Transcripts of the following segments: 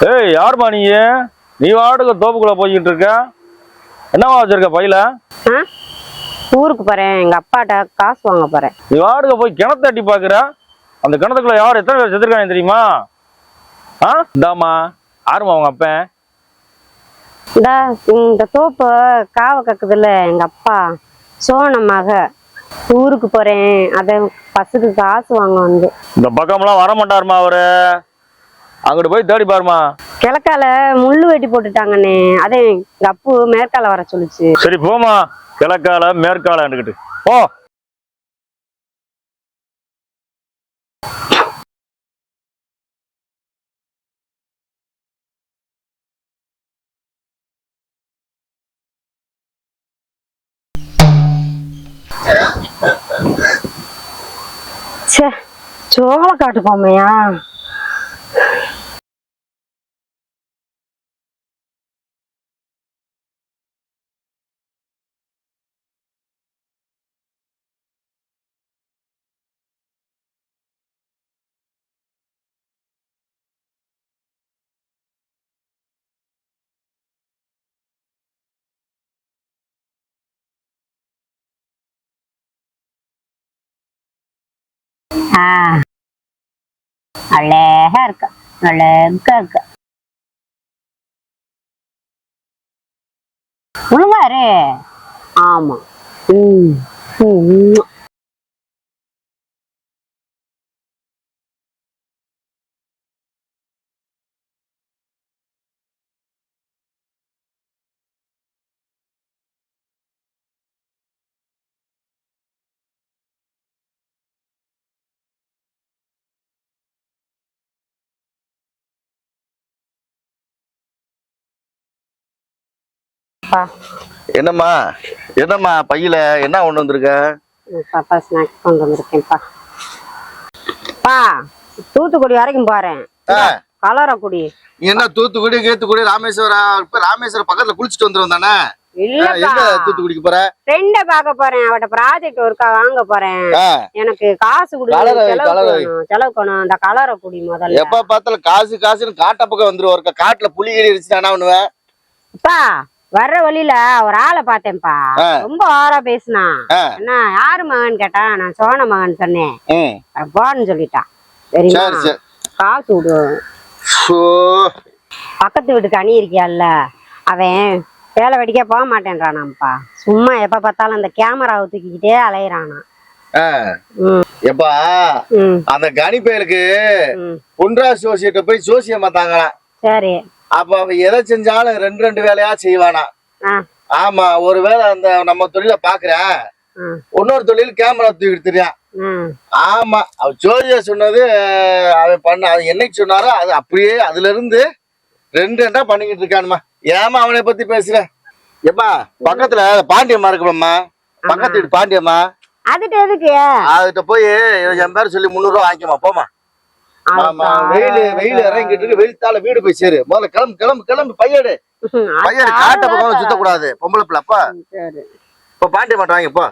ஏய் யாரும்மா நீ? நீ வாட்டுக்கு தோப்புக்குள்ள போய்கிட்டு இருக்க? என்னவா வச்சிருக்க பையில? ஊருக்கு போறேன். எங்க அப்பாட்ட காசு வாங்க போறேன். நீ வாட்டுக்கு போய் கிணத்த தட்டி பாக்குற? அந்த கிணத்துக்குள்ள யார் எத்தனை பேர் செத்துருக்காங்க தெரியுமா? ஆ? இந்தாம்மா. யாரும்மா உங்க அப்பன்? இந்த இந்த தோப்பு காவ கக்குதுல்ல எங்க அப்பா. சோனமாக ஊருக்கு போறேன். அத பசுக்கு காசு வாங்க வந்து. இந்த பக்கம்லாம் வர மாட்டாருமா அவரு? அங்கிட்டு போய் தேடி பாருமா. கிழக்கால முள்ளு வெட்டி போட்டுட்டாங்கண்ணே. அதே எங்க அப்பு மேற்கால வர சொல்லுச்சு. சரி போமா கிழக்கால மேற்காலன்னுக்கிட்டு ஓ ச்சே சோள காட்டு அழகா இருக்கு. அழகா இருக்கு. ஒழுங்காரு ஆமா. ம் ம். என்னம்மா? என்னம்மா பையில என்ன கொண்டு வந்திருக்க? பாப்பா ஸ்நாக்ஸ் கொண்டு வந்திருக்கேன்ப்பா. பா தூத்துக்குடி வரைக்கும் போறேன். கலரக்குடி என்ன தூத்துக்குடி கேத்துக்குடி ராமேஸ்வரம் ராமேஸ்வரம் பக்கத்துல குளிச்சுட்டு வந்துரும் தானே? தூத்துக்குடிக்கு போற? ஃப்ரெண்ட பார்க்க போறேன். அவட்ட ப்ராஜெக்ட் ஒர்க்கா வாங்க போறேன். எனக்கு காசு கொடுங்க கலரை வை, செலவு கலரை வை. வேணும். செலவு பண்ணணும் அந்த கலரை குடி முதல்ல. எப்ப பார்த்தாலும் காசு காசுன்னு காட்ட பக்கம் காட்டுல புலி கிளி அடிச்சு என்ன பண்ணுவேன் வர்ற வழியில ஒரு ஆளை பார்த்தேன்ப்பா. ரொம்ப ஓரா பேசினான். என்ன யாரு மகன் கேட்டா? நான் சோழ மகன் சொன்னேன். போன்னு சொல்லிட்டான். சரிங்களா சரி சரி. காசு விடு. பக்கத்து வீட்டுக்கு அணி இருக்கியால்ல அவன் வேலை வெடிக்க போக மாட்டேன்றானாம்ப்பா. சும்மா எப்ப பார்த்தாலும் அந்த கேமராவை தூக்கிக்கிட்டே அலையிறானா. எப்பா அந்த கணிப்பயலுக்கு ம். பொன்றா சோசியத்தை போய் சோசியம் பார்த்தாங்களாம். சரி. அப்ப அவன் எதை செஞ்சாலும் ரெண்டு ரெண்டு வேலையா செய்வானா. ஆமா ஒரு வேளை அந்த நம்ம தொழில பாக்குறேன் இன்னொரு தொழில் கேமரா தூக்கிட்டு தெரியான் ம் ஆமா அவன் ஜோதியா சொன்னது அவன் பண்ண அது என்னைக்கு சொன்னாரோ அது அப்படியே அதுல இருந்து ரெண்டு ரெண்டா பண்ணிக்கிட்டு இருக்கானுமா. ஏமா அவனை பத்தி பேசுற? ஏப்பா பக்கத்துல பாண்டியம்மா இருக்குமாம்மா? பக்கத்து வீட்டு பாண்டியம்மா அதுட்டு எதுக்கு? அதுகிட்ட போய் என் பேர் சொல்லி முந்நூறு ரூபா வாங்கிக்கமா போமா ஆமா வெயில் வெயில் இறங்கிட்டு இருக்கு வெயில்தால வீடு போய் சேரு. முதல்ல கிளம்பு கிளம்பு கிளம்பு பையடு பையடு காட்ட பக்கம் சுத்தக்கூடாது. பொம்பளை பிள்ளை அப்பா. சரி. இப்ப பாண்டியம்மாட்ட வாங்கி போ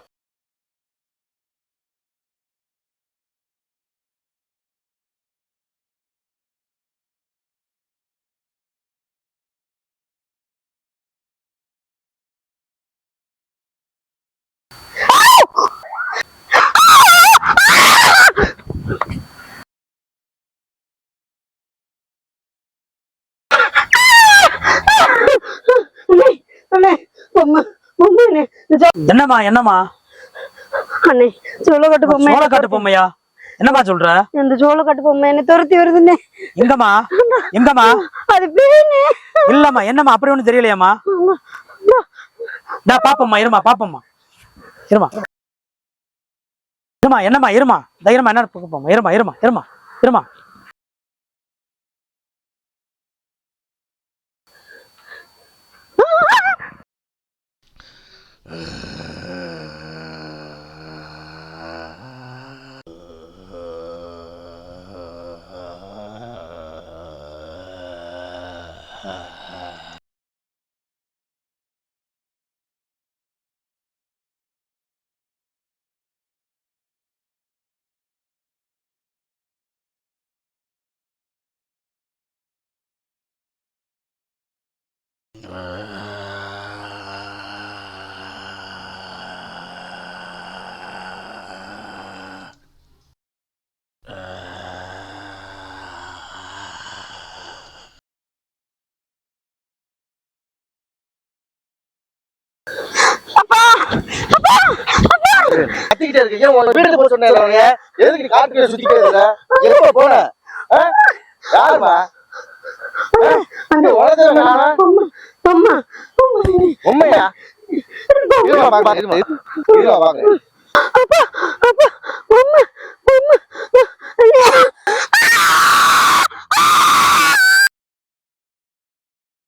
அண்ணே பொம்மை பொம்மை என்னம்மா என்னம்மா? அண்ணே சோளக்கட்டு பொம்மை சோளக்காட்டு பொம்மையா? என்னம்மா சொல்ற? இந்த சோளக்கட்டு பொம்மை என்ன துரத்தி வருதுண்ணே. எங்கம்மா? எங்கம்மா? அது பேனே இல்லம்மா என்னம்மா அப்படி ஒண்ணும் தெரியலையாம்மா? நான் பாப்பம்மா இருமா பாப்பம்மா. இருமா இருமா என்னம்மா இருமா தைரியமா என்ன போமா இருமா இருமா இருமா இருமா Ha ha. கத்திக்கிட்டே இருக்கீங்க உங்க வீட்டுக்கு போக சொன்னேன் எதுக்கு நீ காட்டுக்குள்ள சுத்திட்டே இருக்க? எப்ப போன? யாருமா உண்மையா? இருமா பாக்குறேன் இருமா. பாக்குறேன்